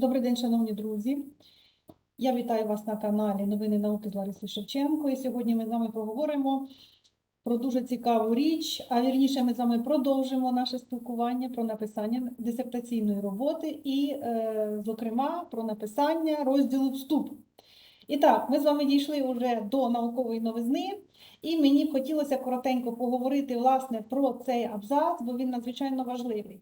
Добрий день, шановні друзі. Я вітаю вас на каналі Новини науки з Ларисою Шевченко. І сьогодні ми з вами поговоримо про дуже цікаву річ, а вірніше ми з вами продовжимо наше спілкування про написання дисертаційної роботи і, е, зокрема, про написання розділу вступ. І так, ми з вами дійшли вже до наукової новизни, і мені б хотілося коротенько поговорити власне про цей абзац, бо він надзвичайно важливий.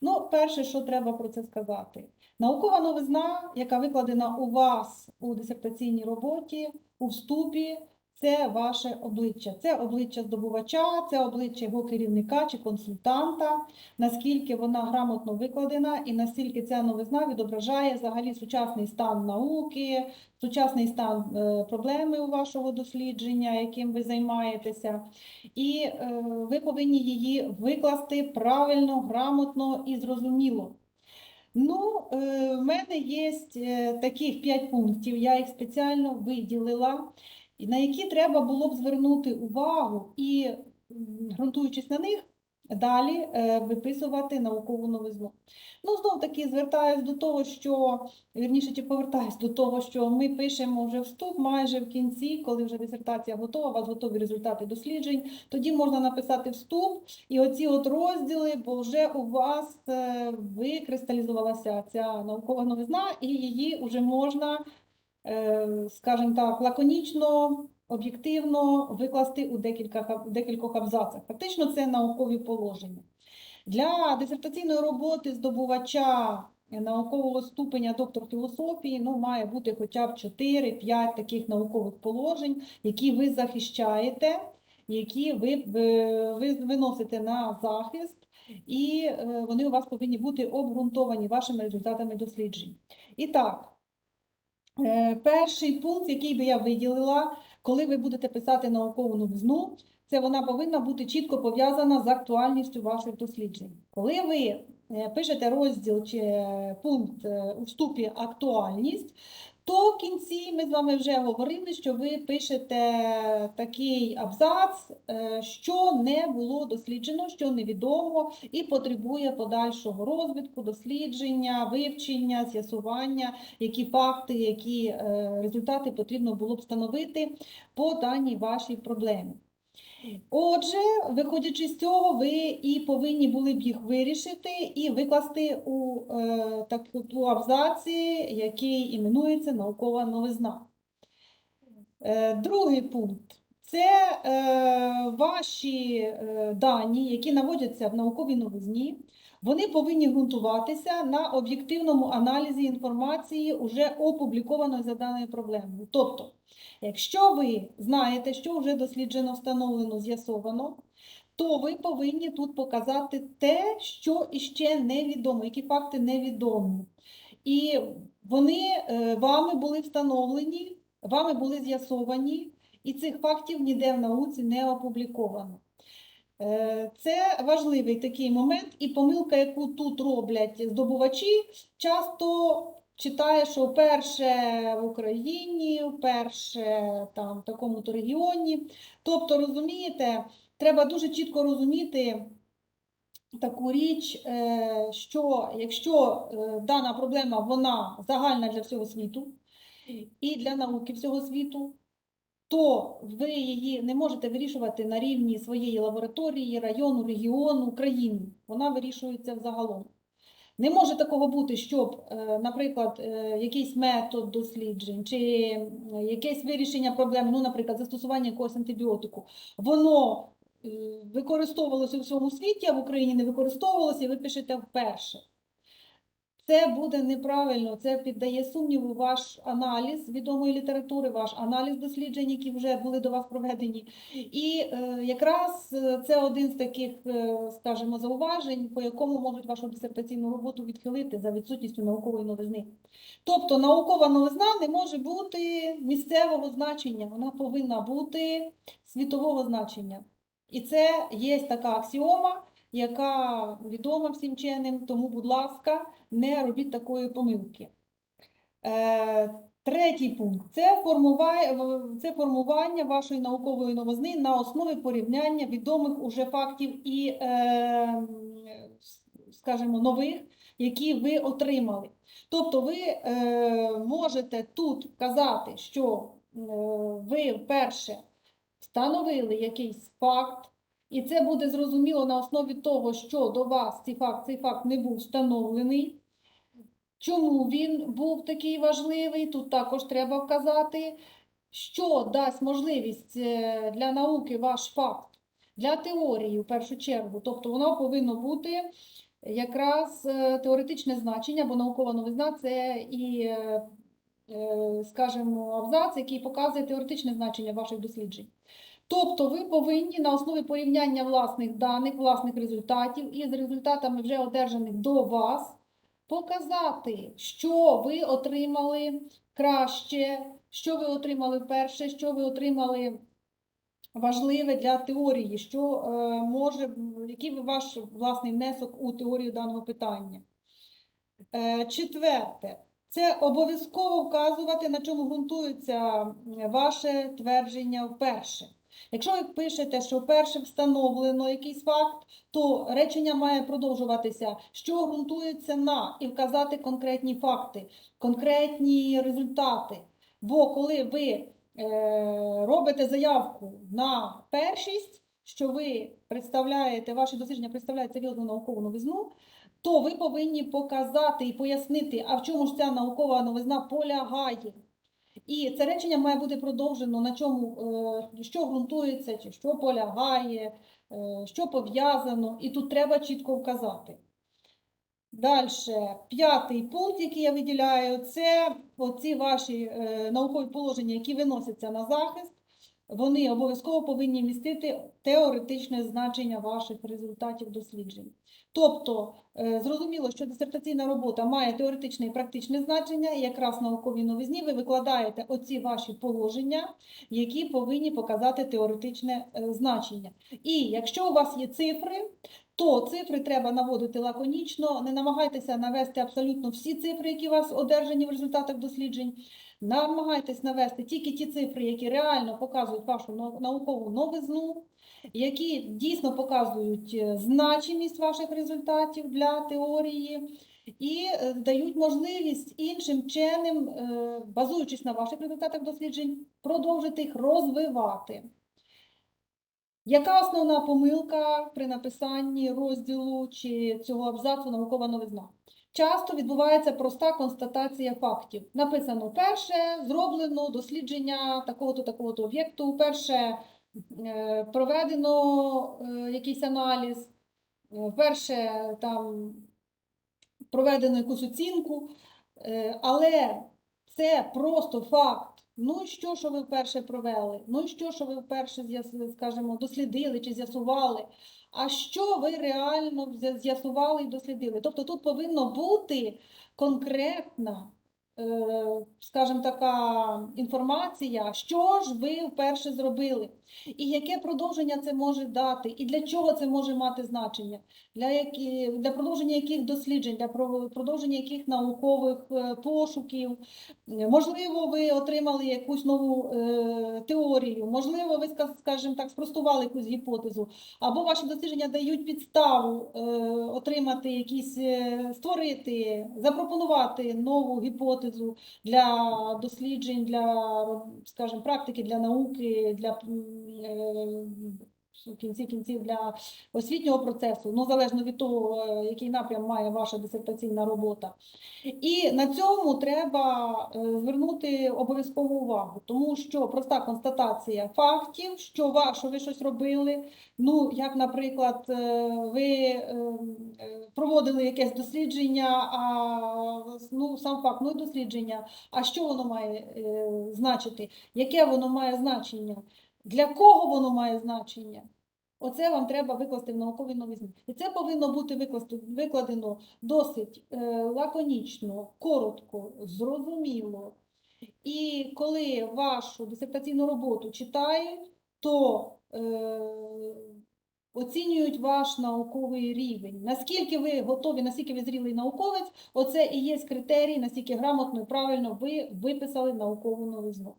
Ну, перше, що треба про це сказати. Наукова новизна, яка викладена у вас у дисертаційній роботі, у вступі, це ваше обличчя. Це обличчя здобувача, це обличчя його керівника чи консультанта, наскільки вона грамотно викладена і наскільки ця новизна відображає взагалі сучасний стан науки, сучасний стан е, проблеми у вашого дослідження, яким ви займаєтеся. І е, ви повинні її викласти правильно, грамотно і зрозуміло. Ну, е, в мене є таких п'ять пунктів, я їх спеціально виділила, і на які треба було б звернути увагу і, ґрунтуючись на них, далі е, виписувати наукову новизну. Ну, знов таки звертаюсь до того, що, вірніше, чи повертаюсь до того, що ми пишемо вже вступ майже в кінці, коли вже дисертація готова, у вас готові результати досліджень, тоді можна написати вступ і оці от розділи, бо вже у вас е, викристалізувалася ця наукова новизна, і її вже можна, скажімо так, лаконічно, об'єктивно викласти у декілька, декількох абзацах. Фактично, це наукові положення. Для дисертаційної роботи здобувача наукового ступеня доктор філософії ну, має бути хоча б 4-5 таких наукових положень, які ви захищаєте, які ви, ви, ви виносите на захист, і е, вони у вас повинні бути обґрунтовані вашими результатами досліджень. І так, е, перший пункт, який би я виділила, коли ви будете писати наукову новизну, це вона повинна бути чітко пов'язана з актуальністю ваших досліджень. Коли ви е, пишете розділ чи е, пункт е, у вступі актуальність, то в кінці ми з вами вже говорили, що ви пишете такий абзац, е, що не було досліджено, що невідомо і потребує подальшого розвитку, дослідження, вивчення, з'ясування, які факти, які е, результати потрібно було б встановити по даній вашій проблемі. Отже, виходячи з цього, ви і повинні були б їх вирішити і викласти у е, таку абзаці, який іменується наукова новизна. Е, другий пункт це е, ваші е, дані, які наводяться в науковій новизні. Вони повинні ґрунтуватися на об'єктивному аналізі інформації, уже опублікованої за даною проблемою. Тобто, Якщо ви знаєте, що вже досліджено, встановлено, з'ясовано, то ви повинні тут показати те, що іще невідомо, які факти невідомі. І вони е, вами були встановлені, вами були з'ясовані, і цих фактів ніде в науці не опубліковано. Е, Це важливий такий момент, і помилка, яку тут роблять здобувачі, часто читає, що вперше в Україні, вперше там в такому-то регіоні. Тобто, розумієте, треба дуже чітко розуміти таку річ, е, що якщо е, дана проблема вона загальна для всього світу і для науки всього світу, то ви її не можете вирішувати на рівні своєї лабораторії, району, регіону, країни. Вона вирішується взагалом. Не може такого бути, щоб, е, наприклад, е, якийсь метод досліджень чи е, якесь вирішення проблем, ну, наприклад, застосування якогось антибіотику, воно використовувалося у всьому світі, а в Україні не використовувалося, і ви пишете вперше. Це буде неправильно, це піддає сумніву ваш аналіз відомої літератури, ваш аналіз досліджень, які вже були до вас проведені. І е, якраз е, це один з таких, е, скажімо, зауважень, по якому можуть вашу дисертаційну роботу відхилити за відсутністю наукової новизни. Тобто наукова новизна не може бути місцевого значення, вона повинна бути світового значення. І це є така аксіома, яка відома всім вченим, тому, будь ласка, не робіть такої помилки. Е, Третій пункт це це формування вашої наукової новизни на основі порівняння відомих уже фактів і, е, скажімо, нових які ви отримали. Тобто ви е, можете тут казати, що ви вперше встановили якийсь факт, і це буде зрозуміло на основі того, що до вас цей факт, цей факт не був встановлений. Чому він був такий важливий? Тут також треба вказати, що дасть можливість е, для науки ваш факт, для теорії в першу чергу. Тобто воно повинно бути якраз е, теоретичне значення, бо наукова новизна це і, е, скажімо, абзац, який показує теоретичне значення ваших досліджень. Тобто ви повинні на основі порівняння власних даних, власних результатів із результатами вже одержаних до вас показати, що ви отримали краще, що ви отримали вперше, що ви отримали важливе для теорії, що е, може, який ваш власний внесок у теорію даного питання. Е, четверте. Це обов'язково вказувати, на чому ґрунтується ваше твердження вперше. Якщо ви пишете, що вперше встановлено якийсь факт, то речення має продовжуватися, що ґрунтується на, і вказати конкретні факти, конкретні результати. Бо коли ви е, робите заявку на першість, що ви представляєте, ваші дослідження представляють серйозну наукову новизну, то ви повинні показати і пояснити, а в чому ж ця наукова новизна полягає. І це речення має бути продовжено, на чому, е, що ґрунтується, чи що полягає, е, що пов'язано, і тут треба чітко вказати. Далі, п'ятий пункт, який я виділяю, це оці ваші е, наукові положення, які виносяться на захист. Вони обов'язково повинні містити теоретичне значення ваших результатів досліджень. Тобто, е, зрозуміло, що дисертаційна робота має теоретичне і практичне значення, і якраз науковій новизні ви викладаєте оці ваші положення, які повинні показати теоретичне е, значення. І якщо у вас є цифри, то цифри треба наводити лаконічно, не намагайтеся навести абсолютно всі цифри, які у вас одержані в результатах досліджень. Намагайтесь навести тільки ті цифри, які реально показують вашу наукову новизну, які дійсно показують е, значимість ваших результатів для теорії і е, дають можливість іншим вченим, е, базуючись на ваших результатах досліджень, продовжити їх розвивати. Яка основна помилка при написанні розділу чи цього абзацу наукова новизна? Часто відбувається проста констатація фактів. Написано перше, зроблено дослідження такого-то такого-то об'єкту, перше е, проведено е, якийсь аналіз, е, перше там проведено якусь оцінку, але це просто факт. Ну і що, що ви вперше провели? Ну і що, що ви вперше скажімо, дослідили чи з'ясували? А що ви реально з'ясували і дослідили? Тобто тут повинно бути конкретна, скажімо, така інформація, що ж ви вперше зробили, і яке продовження це може дати, і для чого це може мати значення, для, які, для продовження яких досліджень, для продовження яких наукових е, пошуків. Е, Можливо, ви отримали якусь нову е, теорію, можливо, ви, скажімо так, спростували якусь гіпотезу, або ваші дослідження дають підставу е, отримати якісь, е, створити, запропонувати нову гіпотезу для досліджень, для, скажімо, практики, для науки, для е, в кінці кінців для освітнього процесу, ну залежно від того, е, який напрям має ваша дисертаційна робота. І на цьому треба е, звернути обов'язкову увагу, тому що проста констатація фактів, що, ви щось робили. Ну, як, наприклад, е, ви е, е, проводили якесь дослідження, а ну, сам факт, ну дослідження, а що воно має е, значити, яке воно має значення, для кого воно має значення? Оце вам треба викласти в науковій новизні. І це повинно бути викласти- викладено досить е, лаконічно, коротко, зрозуміло. І коли вашу дисертаційну роботу читають, то е, оцінюють ваш науковий рівень. Наскільки ви готові, наскільки ви зрілий науковець, оце і є критерій, наскільки грамотно і правильно ви виписали наукову новизну.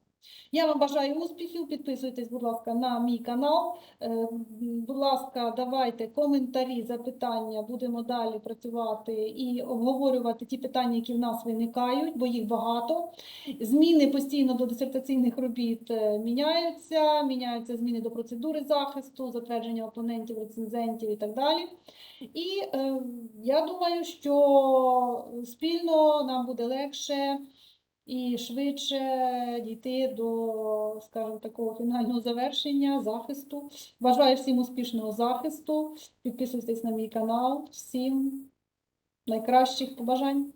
Я вам бажаю успіхів. Підписуйтесь, будь ласка, на мій канал. Е, Будь ласка, давайте коментарі, запитання. Будемо далі працювати і обговорювати ті питання, які в нас виникають, бо їх багато. Зміни постійно до дисертаційних робіт е, міняються, міняються зміни до процедури захисту, затвердження опонентів, рецензентів і так далі. І е, я думаю, що спільно нам буде легше і швидше дійти до, скажімо, такого фінального завершення, захисту. Бажаю всім успішного захисту. Підписуйтесь на мій канал. Всім найкращих побажань.